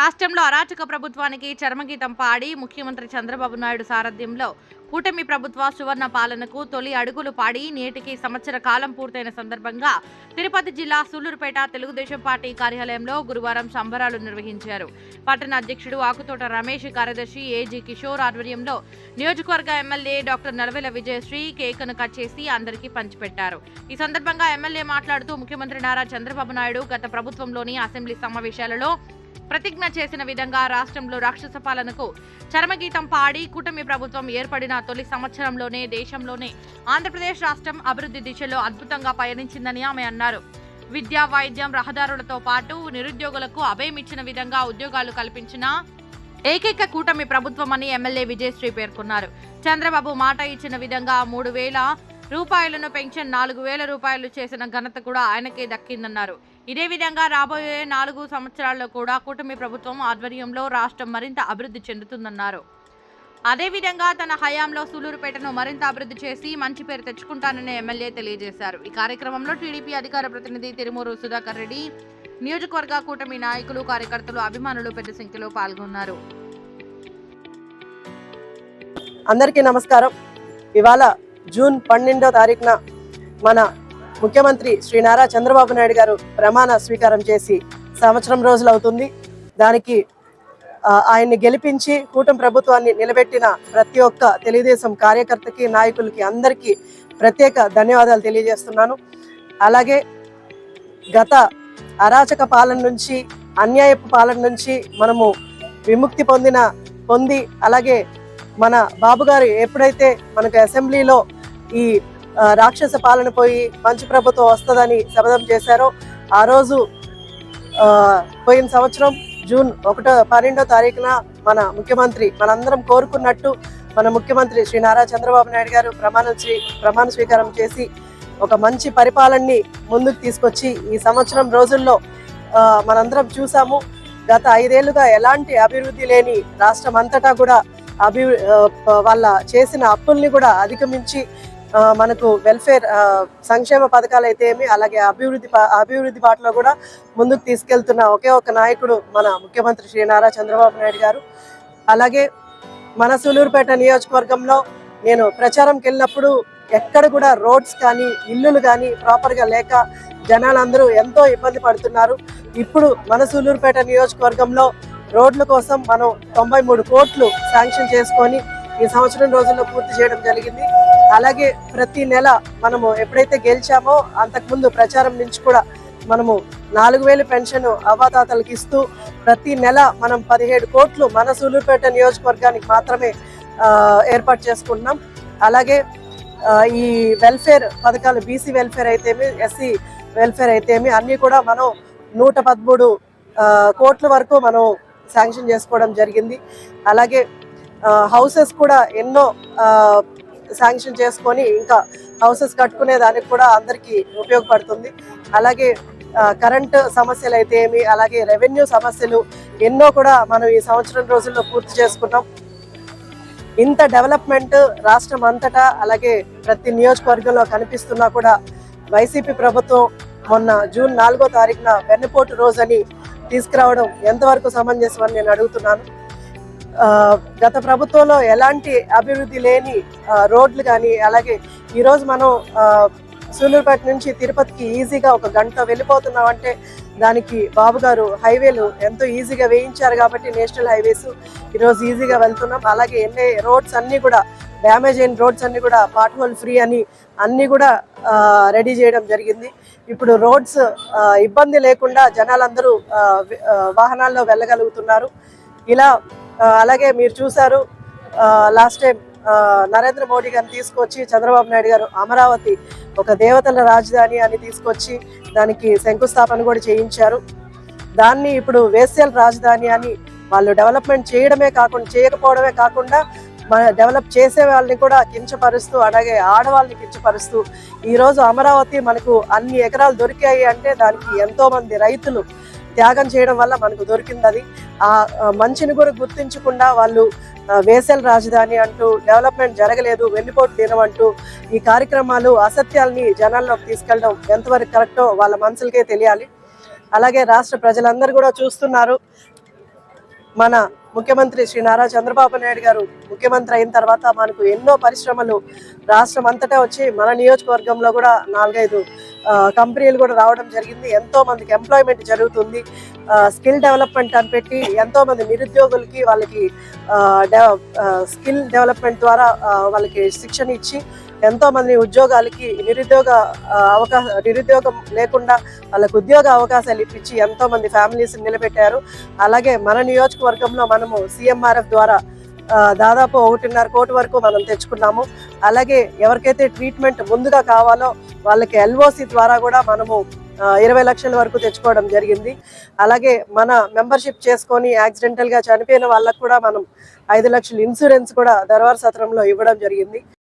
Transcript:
రాష్ట్రంలో అరాచక ప్రభుత్వానికి చర్మగీతం పాడి ముఖ్యమంత్రి చంద్రబాబు నాయుడు సారథ్యంలో కూటమి ప్రభుత్వ సువర్ణ పాలనకు తొలి అడుగులు పాడి నేటికి సంవత్సర కాలం పూర్తయిన సందర్భంగా తిరుపతి జిల్లా సూళ్ళూరుపేట తెలుగుదేశం పార్టీ కార్యాలయంలో గురువారం సంబరాలు నిర్వహించారు. పట్టణ అధ్యక్షుడు ఆకుతోట రమేష్ కార్యదర్శి ఏజీ కిషోర్ ఆధ్వర్యంలో నియోజకవర్గ ఎమ్మెల్యే డాక్టర్ నలవెల విజయశ్రీ కేకును కట్ చేసి అందరికీ పంచిపెట్టారు. ఈ సందర్భంగా ఎమ్మెల్యే మాట్లాడుతూ ముఖ్యమంత్రి నారా చంద్రబాబు నాయుడు గత ప్రభుత్వంలోని అసెంబ్లీ సమావేశాలలో ప్రతిజ్ఞ చేసిన విధంగా రాష్ట్రంలో రాక్షస పాలనకు చరమగీతం పాడి కూటమి ప్రభుత్వం ఏర్పడిన తొలి సంవత్సరంలోనే దేశంలోనే ఆంధ్రప్రదేశ్ రాష్ట్రం అభివృద్ధి దిశలో అద్భుతంగా పయనించిందని ఆమె అన్నారు. విద్యా వైద్యం రహదారులతో పాటు నిరుద్యోగులకు అభయం ఇచ్చిన విధంగా ఉద్యోగాలు కల్పించిన ఏకైక కూటమి ప్రభుత్వం అని ఎమ్మెల్యే విజయశ్రీ పేర్కొన్నారు. చంద్రబాబు మాట ఇచ్చిన విధంగా మూడు వేల రూపాయలను పెన్షన్ నాలుగు వేల రూపాయలు చేసిన ఘనత కూడా ఆయనకే దక్కిందన్నారు. ఇదే విధంగా రాబోయే నాలుగు సంవత్సరాల్లో కూడా కూటమి ప్రభుత్వం ఆధ్వర్యంలో రాష్ట్రం మరింత అభివృద్ధి చెందుతుందన్నారు. అదేవిధంగా తన హయాంలో సూలూరుపేటను మరింత అభివృద్ధి చేసి మంచి పేరు తెచ్చుకుంటానని ఎమ్మెల్యే తెలియజేశారు. ఈ కార్యక్రమంలో టీడీపీ అధికార ప్రతినిధి తిరుమూరు సుధాకర్ రెడ్డి నియోజకవర్గ కూటమి నాయకులు కార్యకర్తలు అభిమానులు పెద్ద సంఖ్యలో పాల్గొన్నారు. అందరికీ నమస్కారం. ఇవాళ జూన్ పన్నెండో తారీఖున మన ముఖ్యమంత్రి శ్రీ నారా చంద్రబాబు నాయుడు గారు ప్రమాణ స్వీకారం చేసి సంవత్సరం రోజులు అవుతుంది. దానికి ఆయన్ని గెలిపించి కూటమి ప్రభుత్వాన్ని నిలబెట్టిన ప్రతి ఒక్క తెలుగుదేశం కార్యకర్తకి నాయకులకి అందరికీ ప్రత్యేక ధన్యవాదాలు తెలియజేస్తున్నాను. అలాగే గత అరాచక పాలన నుంచి అన్యాయపు పాలన నుంచి మనము విముక్తి పొందిన పొంది అలాగే మన బాబు గారు ఎప్పుడైతే మనకు అసెంబ్లీలో ఈ రాక్షస పాలన పోయి మంచి ప్రభుత్వం వస్తుందని శపథం చేశారో. ఆ రోజు పోయిన సంవత్సరం జూన్ ఒకటో పన్నెండో తారీఖున మన ముఖ్యమంత్రి మనందరం కోరుకున్నట్టు మన ముఖ్యమంత్రి శ్రీ నారా చంద్రబాబు నాయుడు గారు ప్రమాణం స్వీ ప్రమాణ స్వీకారం చేసి ఒక మంచి పరిపాలనని ముందుకు తీసుకొచ్చి ఈ సంవత్సరం రోజుల్లో మనందరం చూసాము. గత ఐదేళ్ళుగా ఎలాంటి అభివృద్ధి లేని రాష్ట్రం అంతటా కూడా అభి వాళ్ళ చేసిన అప్పుల్ని కూడా అధిగమించి మనకు వెల్ఫేర్ సంక్షేమ పథకాలు అయితే ఏమి అలాగే అభివృద్ధి పా- అభివృద్ధి బాటలో కూడా ముందుకు తీసుకెళ్తున్న ఒకే ఒక నాయకుడు మన ముఖ్యమంత్రి శ్రీ నారా చంద్రబాబు నాయుడు గారు. అలాగే మన సూలూరుపేట నియోజకవర్గంలో నేను ప్రచారంకి వెళ్ళినప్పుడు ఎక్కడ కూడా రోడ్స్ కానీ ఇల్లులు కానీ ప్రాపర్గా లేక జనాలందరూ ఎంతో ఇబ్బంది పడుతున్నారు. ఇప్పుడు మన సూలూరుపేట నియోజకవర్గంలో రోడ్ల కోసం మనం తొంభై మూడు కోట్లు శాంక్షన్ చేసుకొని ఈ సంవత్సరం రోజుల్లో పూర్తి చేయడం జరిగింది. అలాగే ప్రతి నెల మనము ఎప్పుడైతే గెలిచామో అంతకుముందు ప్రచారం నుంచి కూడా మనము నాలుగు వేలు పెన్షన్ అవ్వాతాతలకు ఇస్తూ ప్రతి నెల మనం పదిహేడు కోట్లు మన సూలూరుపేట నియోజకవర్గానికి మాత్రమే ఏర్పాటు చేసుకుంటున్నాం. అలాగే ఈ వెల్ఫేర్ పథకాలు బీసీ వెల్ఫేర్ అయితేమి ఎస్సీ వెల్ఫేర్ అయితేమి అన్నీ కూడా మనం నూట పదమూడు కోట్ల వరకు మనం శాంక్షన్ చేసుకోవడం జరిగింది. అలాగే హౌసెస్ కూడా ఎన్నో శాంక్షన్ చేసుకొని ఇంకా హౌసెస్ కట్టుకునే దానికి కూడా అందరికీ ఉపయోగపడుతుంది. అలాగే కరెంటు కరెంట్ సమస్యలు అయితే ఏమి అలాగే రెవెన్యూ సమస్యలు ఎన్నో కూడా మనం ఈ సంవత్సరం రోజుల్లో పూర్తి చేసుకున్నాం. ఇంత డెవలప్మెంట్ రాష్ట్రం అంతటా అలాగే ప్రతి నియోజకవర్గంలో కనిపిస్తున్నా కూడా వైసీపీ ప్రభుత్వం మొన్న జూన్ నాలుగో తారీఖున వెన్నపోటు రోజని తీసుకురావడం ఎంతవరకు సమంజసం అని నేను అడుగుతున్నాను. గత ప్రభుత్వంలో ఎలాంటి అభివృద్ధి లేని రోడ్లు కానీ అలాగే ఈరోజు మనం ఆ, సూలూరుపేట నుంచి తిరుపతికి ఈజీగా ఒక గంట వెళ్ళిపోతున్నామంటే దానికి బాబు గారు హైవేలు ఎంతో ఈజీగా వేయించారు కాబట్టి నేషనల్ హైవేస్ ఈరోజు ఈజీగా వెళ్తున్నాం. అలాగే ఎన్ఏ రోడ్స్ అన్నీ కూడా డ్యామేజ్ అయిన రోడ్స్ అన్నీ కూడా పాట్ హోల్ ఫ్రీ అని అన్నీ కూడా రెడీ చేయడం జరిగింది. ఇప్పుడు రోడ్స్ ఇబ్బంది లేకుండా జనాలందరూ వాహనాల్లో వెళ్ళగలుగుతున్నారు. ఇలా అలాగే మీరు చూసారు లాస్ట్ టైం నరేంద్ర మోడీ గారిని తీసుకొచ్చి చంద్రబాబు నాయుడు గారు అమరావతి ఒక దేవతల రాజధాని అని తీసుకొచ్చి దానికి శంకుస్థాపన కూడా చేయించారు. దాన్ని ఇప్పుడు వేస్యల్ రాజధాని అని వాళ్ళు డెవలప్మెంట్ చేయడమే కాకుండా చేయకపోవడమే కాకుండా మన డెవలప్ చేసే వాళ్ళని కూడా కించపరుస్తూ అలాగే ఆడవాళ్ళని కించపరుస్తూ ఈరోజు అమరావతి మనకు అన్ని ఎకరాలు దొరికాయి అంటే దానికి ఎంతోమంది రైతులు త్యాగం చేయడం వల్ల మనకు దొరికింది అది ఆ మంచిని కూడా గుర్తించకుండా వాళ్ళు వేసల్ రాజధాని అంటూ డెవలప్మెంట్ జరగలేదు వెన్నుపోటు దినం అంటూ ఈ కార్యక్రమాలు అసత్యాల్ని జనాల్లోకి తీసుకెళ్ళడం ఎంతవరకు కరెక్టో వాళ్ళ మనసులకే తెలియాలి. అలాగే రాష్ట్ర ప్రజలందరూ కూడా చూస్తున్నారు. మన ముఖ్యమంత్రి శ్రీ నారా చంద్రబాబు నాయుడు గారు ముఖ్యమంత్రి అయిన తర్వాత మనకు ఎన్నో పరిశ్రమలు రాష్ట్రం అంతటా వచ్చి మన నియోజకవర్గంలో కూడా నాలుగైదు కంపెనీలు కూడా రావడం జరిగింది. ఎంతో మందికి ఎంప్లాయ్మెంట్ జరుగుతుంది. స్కిల్ డెవలప్మెంట్ అని పెట్టి ఎంతో మంది నిరుద్యోగులకి వాళ్ళకి స్కిల్ డెవలప్మెంట్ ద్వారా వాళ్ళకి శిక్షణ ఇచ్చి ఎంతో మంది ఉద్యోగాలకి నిరుద్యోగ అవకాశ నిరుద్యోగం లేకుండా వాళ్ళకు ఉద్యోగ అవకాశాలు ఇప్పించి ఎంతో మంది ఫ్యామిలీస్ నిలబెట్టారు. అలాగే మన నియోజకవర్గంలో మనము సిఎంఆర్ఎఫ్ ద్వారా దాదాపు ఒకటిన్నర కోటి వరకు మనం తెచ్చుకున్నాము. అలాగే ఎవరికైతే ట్రీట్మెంట్ ముందుగా కావాలో వాళ్ళకి ఎల్ఓసి ద్వారా కూడా మనము ఇరవై లక్షల వరకు తెచ్చుకోవడం జరిగింది. అలాగే మన మెంబర్షిప్ చేసుకొని యాక్సిడెంటల్గా చనిపోయిన వాళ్ళకు కూడా మనం ఐదు లక్షల ఇన్సూరెన్స్ కూడా దర్వార్ సత్రంలో ఇవ్వడం జరిగింది.